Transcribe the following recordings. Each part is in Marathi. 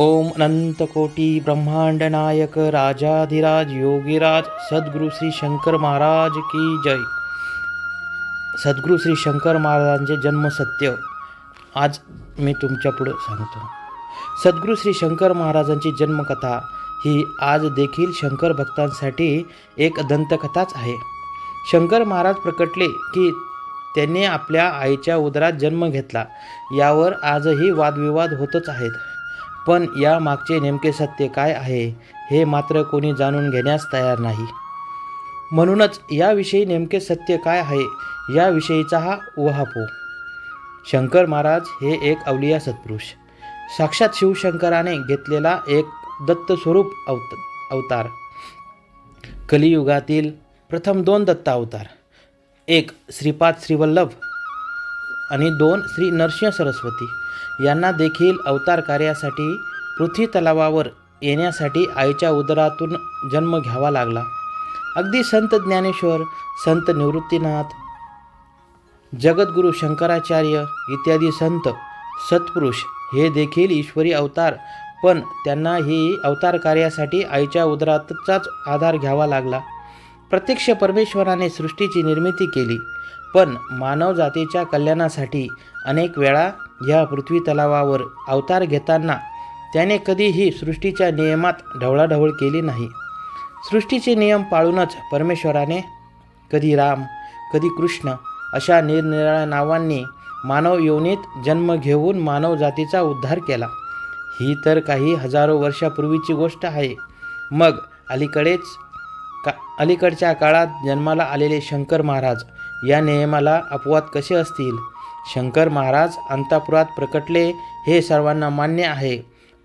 ओम अनंतकोटी ब्रह्मांड नायक राजाधिराज योगीराज। सद्गुरु श्री शंकर महाराज की जय। सद्गुरु श्री शंकर महाराजांचे जन्म सत्य। आज मी तुमच्या पुढं सांगतो। सद्गुरु श्री शंकर महाराजांची जन्मकथा ही आज देखील शंकर भक्तांसाठी एक दंतकथाच आहे। शंकर महाराज प्रकटले की त्यांनी आपल्या आईच्या उदरात जन्म घेतला। यावर आजही वादविवाद होतच आहेत। पण या मागचे नेमके सत्य काय आहे हे मात्र कोणी जाणून घेण्यास तयार नाही. म्हणूनच याविषयी नेमके सत्य काय आहे याविषयीचा हा उहापो शंकर महाराज हे एक अवलिया सत्पुरुष. साक्षात शिवशंकराने घेतलेला एक दत्त स्वरूप अवत अवतार. कलियुगातील प्रथम दोन दत्त अवतार एक श्रीपाद श्रीवल्लभ आणि दोन श्री नरसिंह सरस्वती. यांना देखील अवतार कार्यासाठी पृथ्वी तलावावर येण्यासाठी आईच्या उदरातून जन्म घ्यावा लागला. अगदी संत ज्ञानेश्वर संत निवृत्तीनाथ जगद्गुरू शंकराचार्य इत्यादी संत सत्पुरुष हे देखील ईश्वरी अवतार पण त्यांना ही अवतार कार्यासाठी आईच्या उदरातचाच आधार घ्यावा लागला. प्रत्यक्ष परमेश्वराने सृष्टीची निर्मिती केली पण मानवजातीच्या कल्याणासाठी अनेक वेळा या पृथ्वी तलावावर अवतार घेताना त्याने कधीही सृष्टीच्या नियमात ढवळाढवळ केली नाही. सृष्टीचे नियम पाळूनच परमेश्वराने कधी राम कधी कृष्ण अशा निरनिराळ्या नावांनी मानव योनीत जन्म घेऊन मानव जातीचा उद्धार केला. ही तर काही हजारो वर्षापूर्वीची गोष्ट आहे. मग अलीकडेच का अलीकडच्या काळात जन्माला आलेले शंकर महाराज या नियमाला अपवाद कसे असतील? शंकर महाराज अंतापुरात प्रकटले हे सर्वांना मान्य आहे.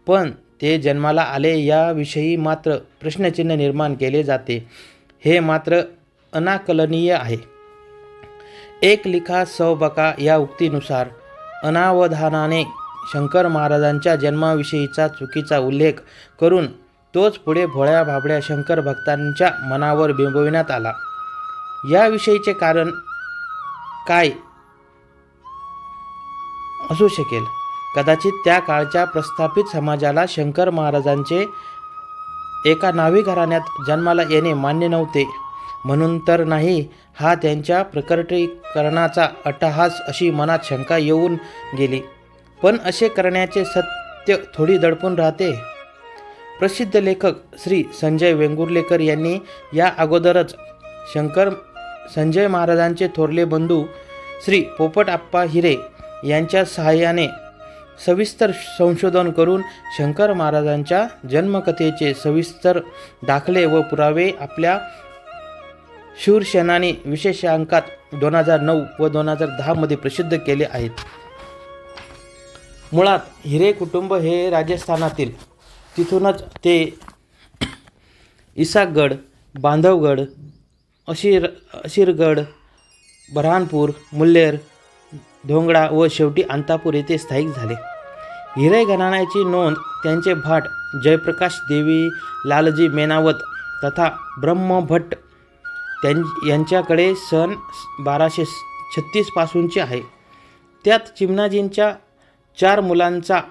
पण ते जन्माला आले याविषयी मात्र प्रश्नचिन्ह निर्माण केले जाते. हे मात्र अनाकलनीय आहे. एक लिखा सौ बका या उक्तीनुसार अनावधानाने शंकर महाराजांच्या जन्माविषयीचा चुकीचा उल्लेख करून तोच पुढे भोळ्या भाबड्या शंकर भक्तांच्या मनावर बिंबविण्यात आला. याविषयीचे कारण काय? असू शकेल. कदाचित त्या काळच्या प्रस्थापित समाजाला शंकर महाराजांचे एका नावी घराण्यात जन्माला येणे मान्य नव्हते. म्हणून तर नाही हा त्यांच्या प्रकटीकरणाचा अट्टहास अशी मनात शंका येऊन गेली. पण असे करण्याचे सत्य थोडी दडपून राहते. प्रसिद्ध लेखक श्री संजय वेंगुर्लेकर यांनी या अगोदरच शंकर संजय महाराजांचे थोरले बंधू श्री पोपट आप्पा हिरे यांच्या सहाय्याने सविस्तर संशोधन करून शंकर महाराजांच्या जन्मकथेचे सविस्तर दाखले व पुरावे आपल्या शूरसेनाने विशेषांकात दोन हजार नऊ व दोन हजार दहामध्ये प्रसिद्ध केले आहेत. मुळात हिरे कुटुंब हे राजस्थानातील तिथूनच ते इसाकगड बांधवगड अशीर अशीरगड बऱ्हाणपूर मुल्लेर धोंगडा व शेवटी अंतापूर येथे स्थायिक झाले. हिरे घराण्याची नोंद त्यांचे भाट जयप्रकाश देवी लालजी मेनावत तथा ब्रह्मभट्ट त्यां यांच्याकडे सन बाराशे छत्तीसपासूनची आहे. त्यात चिमणाजींच्या चार मुलांचा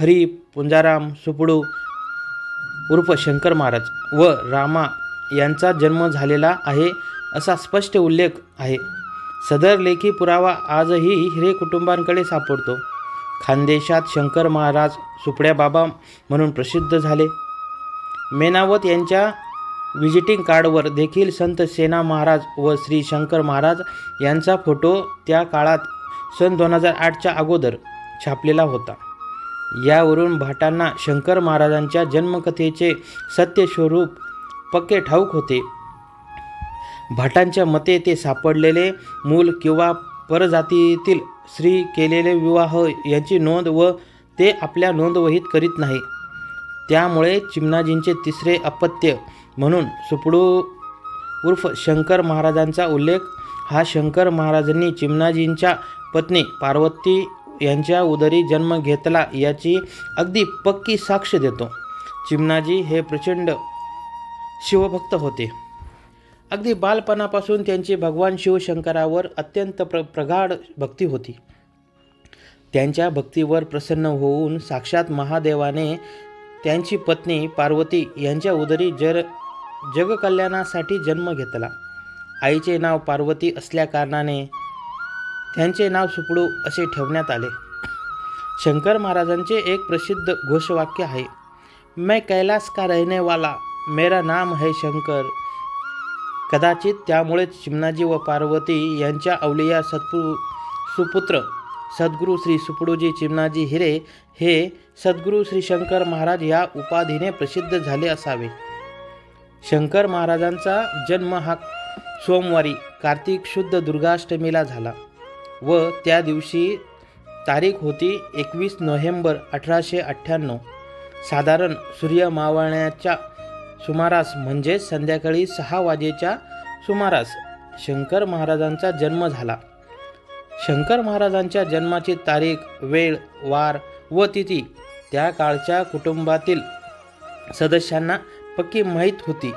हरी पुंजाराम सुपडू उर्फ शंकर महाराज व रामा यांचा जन्म झालेला आहे असा स्पष्ट उल्लेख आहे. सदर लेखी पुरावा आजही हिरे कुटुंबांकडे सापडतो. खानदेशात शंकर महाराज सुपड्या बाबा म्हणून प्रसिद्ध झाले. मेनावत यांच्या व्हिजिटिंग कार्डवर देखील संत सेना महाराज व श्री शंकर महाराज यांचा फोटो त्या काळात सन दोन हजार आठच्या अगोदर छापलेला होता. यावरून भाटांना शंकर महाराजांच्या जन्मकथेचे सत्य स्वरूप पक्के ठाऊक होते. भाटांच्या मते ते सापडलेले मूल किंवा परजातीतील स्त्री केलेले विवाह यांची नोंद व ते आपल्या नोंदवहीत करीत नाही. त्यामुळे चिमणाजींचे तिसरे अपत्य म्हणून सुपडू उर्फ शंकर महाराजांचा उल्लेख. हा शंकर महाराजांनी चिमणाजींच्या पत्नी पार्वती यांच्या उदरी जन्म घेतला याची अगदी पक्की साक्ष देतो. चिमणाजी हे प्रचंड शिवभक्त होते. अगदी बालपणापासून त्यांची भगवान शिवशंकरावर अत्यंत प्र प्रगाढ भक्ती होती. त्यांच्या भक्तीवर प्रसन्न होऊन साक्षात महादेवाने त्यांची पत्नी पार्वती यांच्या उदरी जर जगकल्याणासाठी जन्म घेतला. आईचे नाव पार्वती असल्याकारणाने त्यांचे नाव सुपडू असे ठेवण्यात आले. शंकर महाराजांचे एक प्रसिद्ध घोषवाक्य आहे मैं कैलास का रहने वाला मेरा नाम है शंकर कदाचित त्यामुळेच शिमनाजी व पार्वती यांच्या अवलिया सत्पु सुपुत्र सद्गुरू श्री सुपडूजी चिमनाजी हिरे हे सद्गुरू श्री शंकर महाराज या उपाधीने प्रसिद्ध झाले असावे. शंकर महाराजांचा जन्म हा सोमवारी कार्तिक शुद्ध दुर्गाष्टमीला झाला व त्या दिवशी तारीख होती एकवीस नोव्हेंबर अठराशे अठ्ठ्याण्णव. साधारण सूर्य मावळण्याच्या सुमारास म्हणजे संध्याकाळी सहा वाजेच्या सुमारास शंकर महाराजांचा जन्म झाला. शंकर महाराजांच्या जन्माची तारीख वेळ वार व तिथी त्या काळच्या कुटुंबातील सदस्यांना पक्की माहीत होती.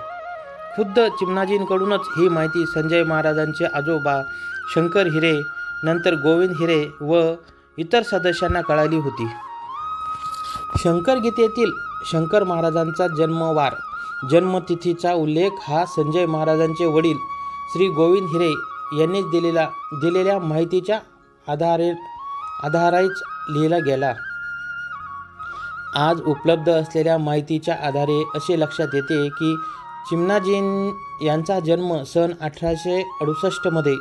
खुद्द चिमणाजींकडूनच ही माहिती संजय महाराजांचे आजोबा शंकर हिरे नंतर गोविंद हिरे व इतर सदस्यांना कळाली होती. शंकर गीतेतील शंकर महाराजांचा जन्मवार जन्मतिथीचा उल्लेख हा संजय महाराजांचे वडील श्री गोविंद हिरे यांनीच दिलेला दिलेल्या माहितीच्या आधारे आधारेच लिहिला गेला. आज उपलब्ध असलेल्या माहितीच्या आधारे असे लक्षात येते की चिमनाजीन यांचा जन्म सन अठराशे अडुसष्टमध्ये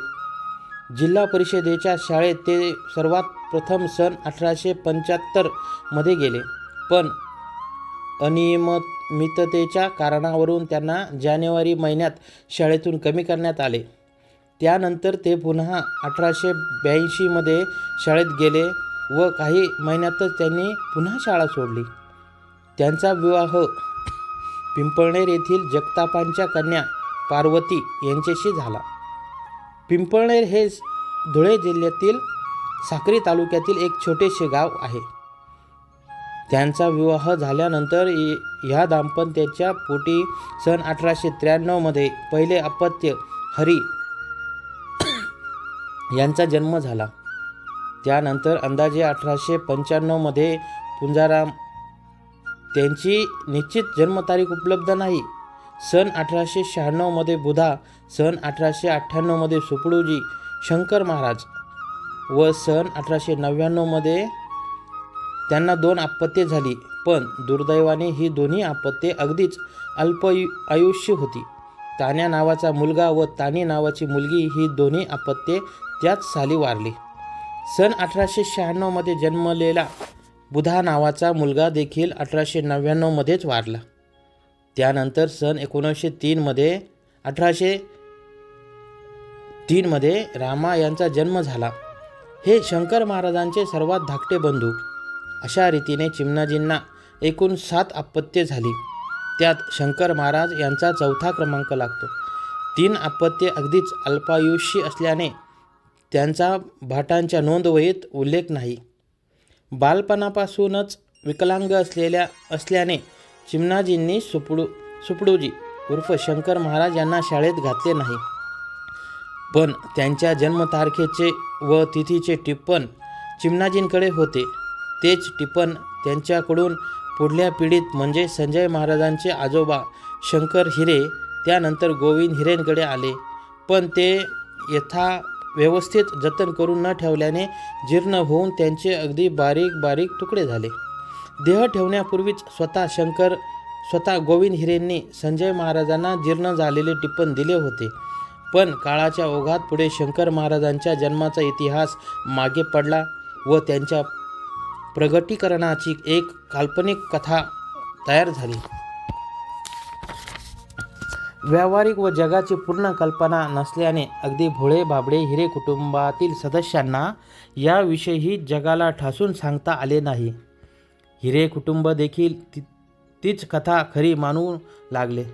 जिल्हा परिषदेच्या शाळेत ते सर्वात प्रथम सन अठराशे पंच्याहत्तरमध्ये गेले. पण अनियमिततेच्या कारणावरून त्यांना जानेवारी महिन्यात शाळेतून कमी करण्यात आले. त्यानंतर ते पुन्हा अठराशे ब्याऐंशीमध्ये शाळेत गेले व काही महिन्यातच त्यांनी पुन्हा शाळा सोडली. त्यांचा विवाह पिंपळनेर येथील जगतापांच्या कन्या पार्वती यांच्याशी झाला. पिंपळनेर हे धुळे जिल्ह्यातील साक्री तालुक्यातील एक छोटेसे गाव आहे. त्यांचा विवाह झाल्यानंतर ह्या दाम्पत्याच्या पोटी सन अठराशे त्र्याण्णवमध्ये पहिले अपत्य हरी यांचा जन्म झाला. त्यानंतर अंदाजे अठराशे पंच्याण्णवमध्ये पुंजाराम त्यांची निश्चित जन्मतारीख उपलब्ध नाही. सन अठराशे शहाण्णवमध्ये बुधा सन अठराशे अठ्ठ्याण्णवमध्ये सुपडूजी शंकर महाराज व सन अठराशे नव्याण्णवमध्ये त्यांना दोन आपत्ये झाली पण दुर्दैवाने ही दोन्ही आपत्ये अगदीच अल्प आयुष्य होती. तान्या नावाचा मुलगा व तानी नावाची मुलगी ही दोन्ही आपत्ये त्याच साली वारली. सन अठराशे शहाण्णवमध्ये जन्मलेला बुधा नावाचा मुलगा देखील अठराशे नव्याण्णवमध्येच वारला. त्यानंतर सन एकोणीसशे तीनमध्ये अठराशे तीनमध्ये रामा यांचा जन्म झाला. हे शंकर महाराजांचे सर्वात धाकटे बंधू. अशा रीतीने चिमणाजींना एकूण सात अपत्ये झाली. त्यात शंकर महाराज यांचा चौथा क्रमांक लागतो. तीन अपत्ये अगदीच अल्पायुष्य असल्याने त्यांचा भाटांच्या नोंदवहीत उल्लेख नाही. बालपणापासूनच विकलांग असलेल्या असल्याने चिमणाजींनी सुपडू सुपडूजी उर्फ शंकर महाराज यांना शाळेत घातले नाही. पण त्यांच्या जन्मतारखेचे व तिथीचे टिप्पण चिमणाजींकडे होते. तेच टिपण त्यांच्याकडून पुढल्या पिढीत म्हणजे संजय महाराजांचे आजोबा शंकर हिरे त्यानंतर गोविंद हिरेंकडे आले. पण ते यथा व्यवस्थित जतन करून न ठेवल्याने जीर्ण होऊन त्यांचे अगदी बारीक बारीक तुकडे झाले. देह ठेवण्यापूर्वीच स्वतः शंकर स्वतः गोविंद हिरेंनी संजय महाराजांना जीर्ण झालेले टिप्पण दिले होते. पण काळाच्या ओघात पुढे शंकर महाराजांच्या जन्माचा इतिहास मागे पडला व त्यांच्या प्रगटीकरणाची एक काल्पनिक कथा तयार झाली. व्यावहारिक व जगाची पूर्ण कल्पना नसल्याने अगदी भोळे बाबडे हिरे कुटुंबातील सदस्यांना याविषयी जगाला ठासून सांगता आले नाही. हिरे कुटुंब देखील ती तीच कथा खरी मानू लागले.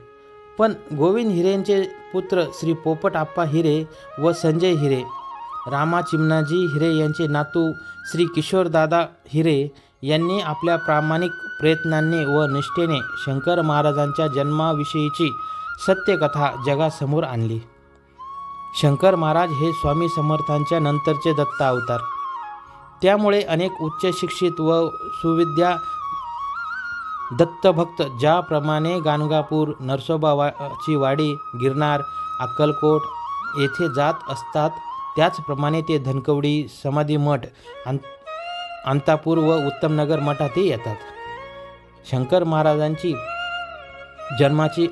पण गोविंद हिरेंचे पुत्र श्री पोपट आप्पा हिरे व संजय हिरे रामा चिमणाजी हिरे यांचे नातू श्री किशोरदादा हिरे यांनी आपल्या प्रामाणिक प्रयत्नांनी व निष्ठेने शंकर महाराजांच्या जन्माविषयीची सत्यकथा जगासमोर आणली. शंकर महाराज हे स्वामी समर्थांच्या नंतरचे दत्ता अवतार त्यामुळे अनेक उच्च शिक्षित व सुविद्या दत्तभक्त ज्याप्रमाणे गाणगापूर नरसोबावाची वाडी गिरनार अक्कलकोट येथे जात असतात त्याचप्रमाणे ते धनकवडी समाधी मठ अं अंतापूर व उत्तमनगर मठातही येतात. शंकर महाराजांची जन्माची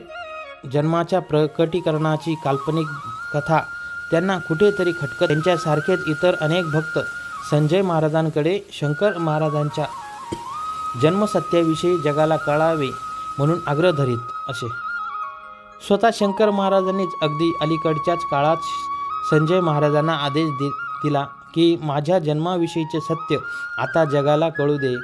जन्माच्या प्रकटीकरणाची काल्पनिक कथा त्यांना कुठेतरी खटकत त्यांच्यासारखेच इतर अनेक भक्त संजय महाराजांकडे शंकर महाराजांच्या जन्मसत्याविषयी जगाला कळावे म्हणून आग्रह धरीत असे. स्वतः शंकर महाराजांनीच अगदी अलीकडच्याच काळात संजय महाराजांना आदेश दि दिला की माझ्या जन्माविषयीचे सत्य आता जगाला कळू दे.